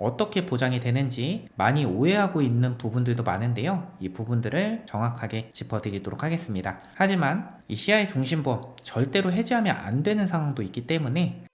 어떻게 보장이 되는지 많이 오해하고 있는 부분들도 많은데요. 이 부분들을 정확하게 짚어드리도록 하겠습니다. 하지만 이 시야의 중심보험 절대로 해지하면 안 되는 상황도 있기 때문에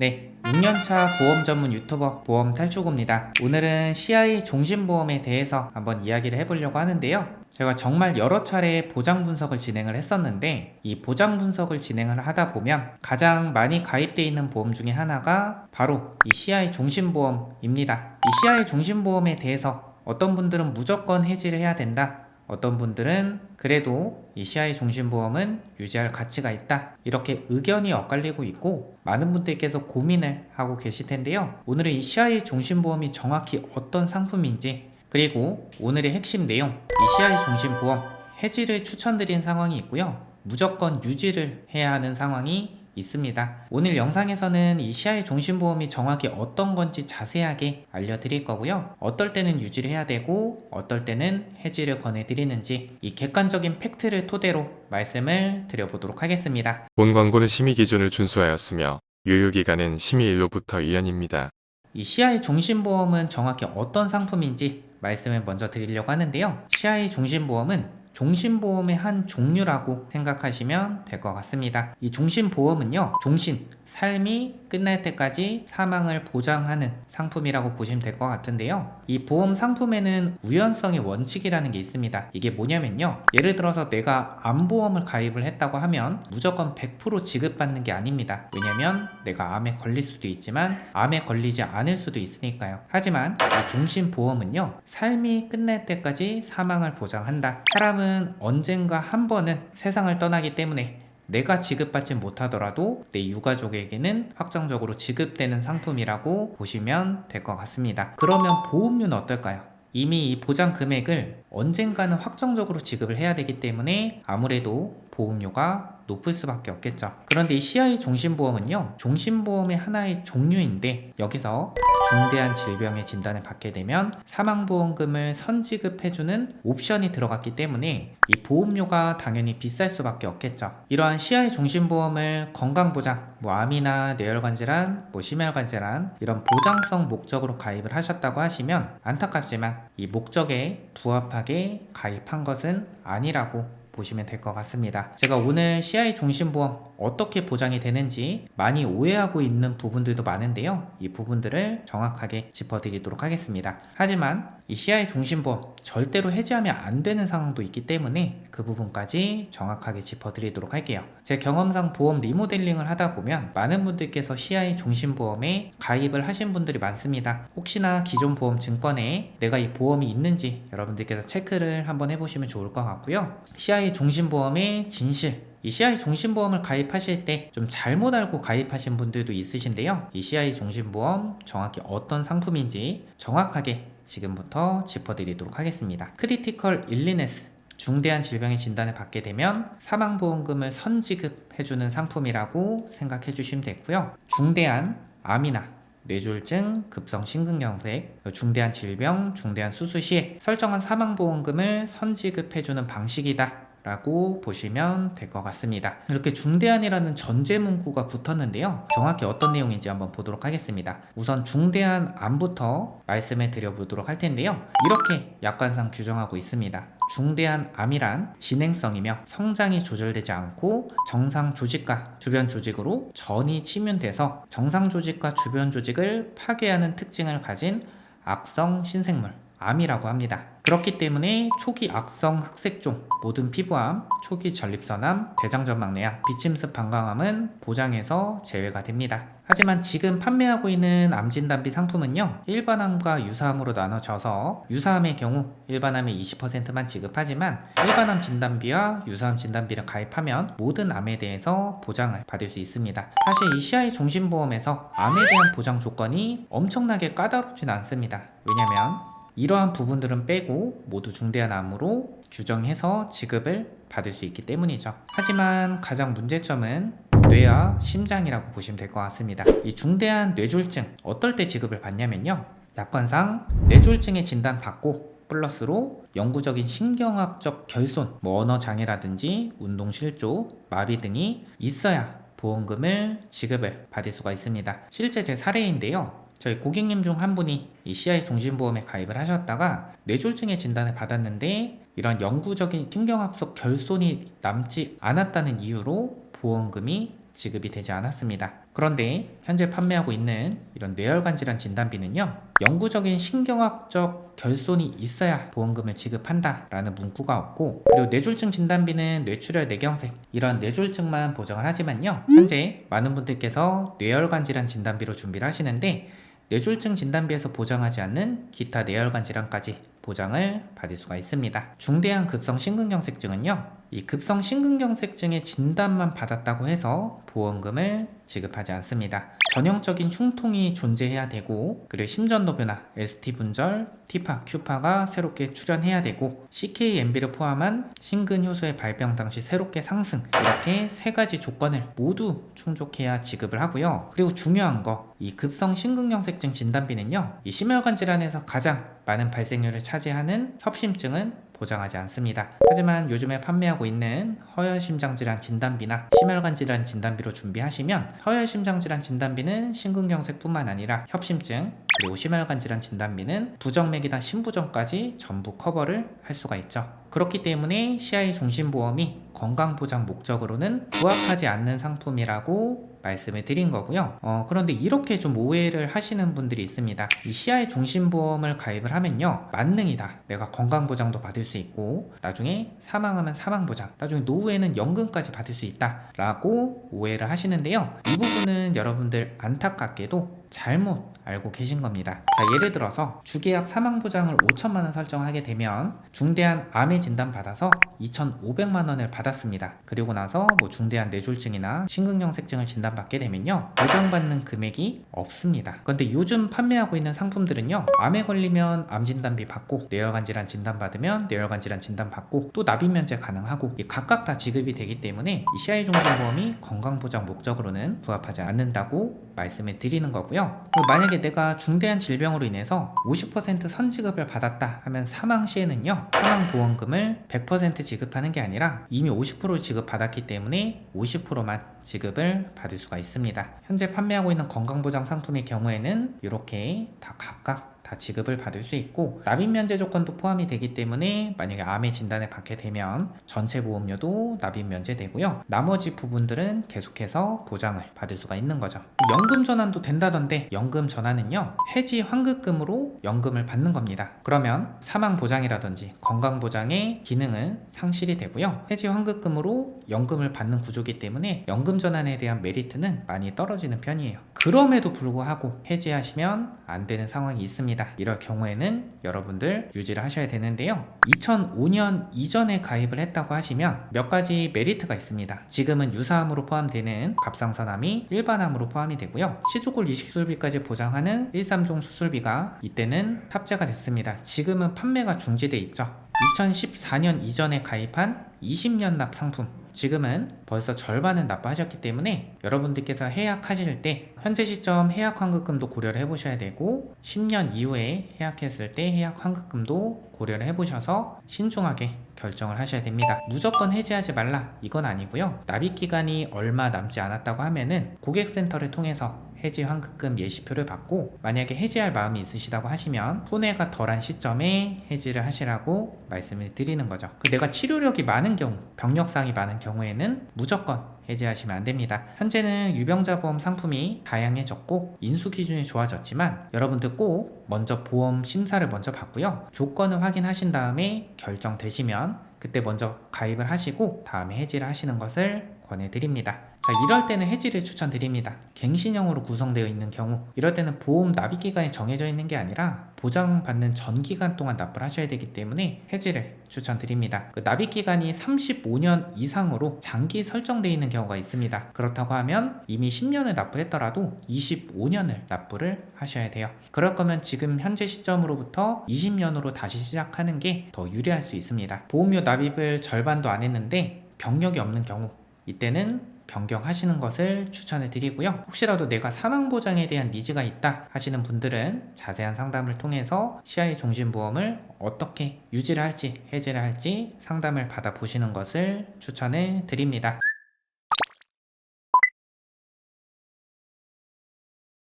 네, 6년차 보험 전문 유튜버 보험 탈출구입니다. 오늘은 CI 종신보험에 대해서 한번 이야기를 해보려고 하는데요. 제가 정말 여러 차례 보장 분석을 진행을 했었는데 이 보장 분석을 진행을 하다 보면 가장 많이 가입되어 있는 보험 중에 하나가 바로 이 CI 종신보험입니다. 이 CI 종신보험에 대해서 어떤 분들은 무조건 해지를 해야 된다. 어떤 분들은 그래도 이 CI 종신보험은 유지할 가치가 있다. 이렇게 의견이 엇갈리고 있고 많은 분들께서 고민을 하고 계실 텐데요. 오늘은 이 CI 종신보험이 정확히 어떤 상품인지 그리고 오늘의 핵심 내용 이 CI 종신보험 해지를 추천드린 상황이 있고요. 무조건 유지를 해야 하는 상황이 있습니다. 오늘 영상에서는 이 시야의 종신보험이 정확히 어떤 건지 자세하게 알려드릴 거고요. 어떨 때는 유지를 해야 되고 어떨 때는 해지를 권해드리는지 이 객관적인 팩트를 토대로 말씀을 드려보도록 하겠습니다. 본 광고는 심의 기준을 준수하였으며 유효기간은 심의일로부터 2년입니다. 이 시야의 종신보험은 정확히 어떤 상품인지 말씀을 먼저 드리려고 하는데요. 시야의 종신보험은 종신보험의 한 종류라고 생각하시면 될 것 같습니다. 이 종신보험은요, 종신, 삶이 끝날 때까지 사망을 보장하는 상품이라고 보시면 될 것 같은데요. 이 보험 상품에는 우연성의 원칙이라는 게 있습니다. 이게 뭐냐면요. 예를 들어서 내가 암보험을 가입을 했다고 하면 무조건 100% 지급받는 게 아닙니다. 왜냐면 내가 암에 걸릴 수도 있지만 암에 걸리지 않을 수도 있으니까요. 하지만 이 종신보험은요. 삶이 끝날 때까지 사망을 보장한다. 사람은 언젠가 한 번은 세상을 떠나기 때문에 내가 지급받지 못하더라도 내 유가족에게는 확정적으로 지급되는 상품이라고 보시면 될 것 같습니다. 그러면 보험료는 어떨까요? 이미 이 보장 금액을 언젠가는 확정적으로 지급을 해야 되기 때문에 아무래도 보험료가 높을 수밖에 없겠죠. 그런데 이 CI 종신보험은요, 종신보험의 하나의 종류인데 여기서 중대한 질병의 진단을 받게 되면 사망보험금을 선지급해주는 옵션이 들어갔기 때문에 이 보험료가 당연히 비쌀 수밖에 없겠죠. 이러한 CI 종신보험을 건강보장, 뭐 암이나 뇌혈관 질환, 뭐 심혈관 질환 이런 보장성 목적으로 가입을 하셨다고 하시면 안타깝지만 이 목적에 부합하게 가입한 것은 아니라고 보시면 될 것 같습니다. 제가 오늘 CI 종신보험 어떻게 보장이 되는지 많이 오해하고 있는 부분들도 많은데요. 이 부분들을 정확하게 짚어드리도록 하겠습니다. 하지만 이 CI 종신보험 절대로 해지하면 안 되는 상황도 있기 때문에 그 부분까지 정확하게 짚어드리도록 할게요. 제 경험상 보험 리모델링을 하다 보면 많은 분들께서 CI 종신보험에 가입을 하신 분들이 많습니다. 혹시나 기존 보험 증권에 내가 이 보험이 있는지 여러분들께서 체크를 한번 해보시면 좋을 것 같고요. CI 종신보험의 진실 이 CI 종신보험을 가입하실 때 좀 잘못 알고 가입하신 분들도 있으신데요. 이 CI 종신보험 정확히 어떤 상품인지 정확하게 지금부터 짚어드리도록 하겠습니다. 크리티컬 일리네스 중대한 질병의 진단을 받게 되면 사망보험금을 선지급해주는 상품이라고 생각해 주시면 되고요. 중대한 암이나 뇌졸중, 급성 심근경색, 중대한 질병, 중대한 수술 시에 설정한 사망보험금을 선지급해주는 방식이다. 라고 보시면 될 것 같습니다. 이렇게 중대한이라는 전제 문구가 붙었는데요. 정확히 어떤 내용인지 한번 보도록 하겠습니다. 우선 중대한 암부터 말씀해 드려보도록 할 텐데요. 이렇게 약관상 규정하고 있습니다. 중대한 암이란 진행성이며 성장이 조절되지 않고 정상 조직과 주변 조직으로 전이 침윤돼서 정상 조직과 주변 조직을 파괴하는 특징을 가진 악성 신생물 암이라고 합니다. 그렇기 때문에 초기 악성 흑색종, 모든 피부암, 초기 전립선암, 대장전막내암, 비침습 방광암은 보장에서 제외가 됩니다. 하지만 지금 판매하고 있는 암진단비 상품은요, 일반암과 유사암으로 나눠져서 유사암의 경우 일반암의 20%만 지급하지만 일반암 진단비와 유사암 진단비를 가입하면 모든 암에 대해서 보장을 받을 수 있습니다. 사실 이 CI 종신보험에서 암에 대한 보장 조건이 엄청나게 까다롭진 않습니다. 왜냐면 이러한 부분들은 빼고 모두 중대한 암으로 규정해서 지급을 받을 수 있기 때문이죠. 하지만 가장 문제점은 뇌와 심장이라고 보시면 될 것 같습니다. 이 중대한 뇌졸중 어떨 때 지급을 받냐면요. 약관상 뇌졸중의 진단 받고 플러스로 영구적인 신경학적 결손, 뭐 언어 장애라든지 운동 실조, 마비 등이 있어야 보험금을 지급을 받을 수가 있습니다. 실제 제 사례인데요. 저희 고객님 중 한 분이 이 CI 종신보험에 가입을 하셨다가 뇌졸중의 진단을 받았는데 이런 영구적인 신경학적 결손이 남지 않았다는 이유로 보험금이 지급이 되지 않았습니다. 그런데 현재 판매하고 있는 이런 뇌혈관 질환 진단비는요. 영구적인 신경학적 결손이 있어야 보험금을 지급한다라는 문구가 없고 그리고 뇌졸중 진단비는 뇌출혈 뇌경색 이런 뇌졸중만 보정을 하지만요. 현재 많은 분들께서 뇌혈관 질환 진단비로 준비를 하시는데 뇌졸중 진단비에서 보장하지 않는 기타 뇌혈관 질환까지 보장을 받을 수가 있습니다. 중대한 급성 심근경색증은요. 이 급성 심근경색증의 진단만 받았다고 해서 보험금을 지급하지 않습니다. 전형적인 흉통이 존재해야 되고 그리고 심전도 변화, ST 분절, 티파, 큐파가 새롭게 출현해야 되고 CKMB를 포함한 심근 효소의 발병 당시 새롭게 상승 이렇게 세 가지 조건을 모두 충족해야 지급을 하고요. 그리고 중요한 거 이 급성 심근경색증 진단비는요. 이 심혈관 질환에서 가장 많은 발생률을 차지하는 협심증은 보장하지 않습니다. 하지만 요즘에 판매하고 있는 허혈심장 질환 진단비나 심혈관 질환 진단비로 준비하시면 허혈심장 질환 진단비는 심근경색뿐만 아니라 협심증 그리고 심혈관 질환 진단비는 부정맥이나 심부전까지 전부 커버를 할 수가 있죠. 그렇기 때문에 CI 종신보험이 건강보장 목적으로는 부합하지 않는 상품이라고 말씀을 드린 거고요. 어, 그런데 이렇게 좀 오해를 하시는 분들이 있습니다. 이 CI 종신보험을 가입을 하면요. 만능이다. 내가 건강보장도 받을 수 있고, 나중에 사망하면 사망보장, 나중에 노후에는 연금까지 받을 수 있다. 라고 오해를 하시는데요. 이 부분은 여러분들 안타깝게도 잘못 알고 계신 겁니다. 자, 예를 들어서 주계약 사망 보장을 5천만 원 설정하게 되면 중대한 암의 진단 받아서 2,500만 원을 받았습니다. 그리고 나서 뭐 중대한 뇌졸중이나 심근경색증을 진단받게 되면요. 보장받는 금액이 없습니다. 그런데 요즘 판매하고 있는 상품들은요. 암에 걸리면 암 진단비 받고 뇌혈관 질환 진단 받으면 뇌혈관 질환 진단 받고 또 납입 면제 가능하고 이 각각 다 지급이 되기 때문에 이 CI 종신보험이 건강 보장 목적으로는 부합하지 않는다고 말씀을 드리는 거고요. 그리고 내가 중대한 질병으로 인해서 50% 선지급을 받았다 하면 사망 시에는요. 사망 보험금을 100% 지급하는 게 아니라 이미 50% 지급받았기 때문에 50%만 지급을 받을 수가 있습니다. 현재 판매하고 있는 건강보장 상품의 경우에는 이렇게 다 각각 다 지급을 받을 수 있고 납입 면제 조건도 포함이 되기 때문에 만약에 암의 진단을 받게 되면 전체 보험료도 납입 면제되고요. 나머지 부분들은 계속해서 보장을 받을 수가 있는 거죠. 연금 전환도 된다던데 연금 전환은요 해지 환급금으로 연금을 받는 겁니다. 그러면 사망 보장이라든지 건강 보장의 기능은 상실이 되고요. 해지 환급금으로 연금을 받는 구조기 때문에 연금 전환에 대한 메리트는 많이 떨어지는 편이에요. 그럼에도 불구하고 해지하시면 안 되는 상황이 있습니다. 이럴 경우에는 여러분들 유지를 하셔야 되는데요. 2005년 이전에 가입을 했다고 하시면 몇 가지 메리트가 있습니다. 지금은 유사암으로 포함되는 갑상선암이 일반암으로 포함이 되고요. 시조골 이식술비까지 보장하는 1, 3종 수술비가 이때는 탑재가 됐습니다. 지금은 판매가 중지돼 있죠. 2014년 이전에 가입한 20년 납 상품 지금은 벌써 절반은 납부하셨기 때문에 여러분들께서 해약하실 때 현재 시점 해약 환급금도 고려를 해보셔야 되고 10년 이후에 해약했을 때 해약 환급금도 고려를 해보셔서 신중하게 결정을 하셔야 됩니다. 무조건 해지하지 말라 이건 아니고요. 납입 기간이 얼마 남지 않았다고 하면은 고객센터를 통해서 해지 환급금 예시표를 받고 만약에 해지할 마음이 있으시다고 하시면 손해가 덜한 시점에 해지를 하시라고 말씀을 드리는 거죠. 그 내가 치료력이 많은 경우, 병력상이 많은 경우에는 무조건 해지하시면 안 됩니다. 현재는 유병자 보험 상품이 다양해졌고 인수 기준이 좋아졌지만 여러분들 꼭 먼저 보험 심사를 먼저 받고요. 조건을 확인하신 다음에 결정되시면 그때 먼저 가입을 하시고 다음에 해지를 하시는 것을 권해드립니다. 자, 이럴 때는 해지를 추천드립니다. 갱신형으로 구성되어 있는 경우, 이럴 때는 보험 납입 기간이 정해져 있는 게 아니라 보장받는 전 기간 동안 납부를 하셔야 되기 때문에 해지를 추천드립니다. 그 납입 기간이 35년 이상으로 장기 설정되어 있는 경우가 있습니다. 그렇다고 하면 이미 10년을 납부했더라도 25년을 납부를 하셔야 돼요. 그럴 거면 지금 현재 시점으로부터 20년으로 다시 시작하는 게 더 유리할 수 있습니다. 보험료 납입을 절반도 안 했는데 병력이 없는 경우, 이때는 변경하시는 것을 추천해 드리고요. 혹시라도 내가 사망 보장에 대한 니즈가 있다 하시는 분들은 자세한 상담을 통해서 CI 종신보험을 어떻게 유지를 할지 해지를 할지 상담을 받아 보시는 것을 추천해 드립니다.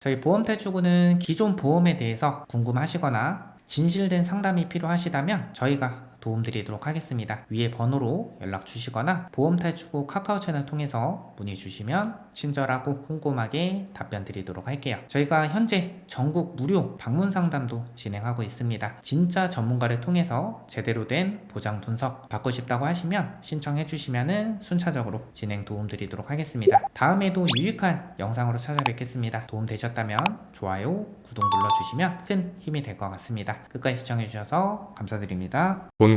저희 보험탈출구는 기존 보험에 대해서 궁금하시거나 진실된 상담이 필요하시다면 저희가 도움드리도록 하겠습니다. 위에 번호로 연락 주시거나 보험탈출구 카카오 채널 통해서 문의 주시면 친절하고 꼼꼼하게 답변 드리도록 할게요. 저희가 현재 전국 무료 방문 상담도 진행하고 있습니다. 진짜 전문가를 통해서 제대로 된 보장 분석 받고 싶다고 하시면 신청해 주시면은 순차적으로 진행 도움 드리도록 하겠습니다. 다음에도 유익한 영상으로 찾아뵙겠습니다. 도움 되셨다면 좋아요, 구독 눌러주시면 큰 힘이 될 것 같습니다. 끝까지 시청해 주셔서 감사드립니다. 본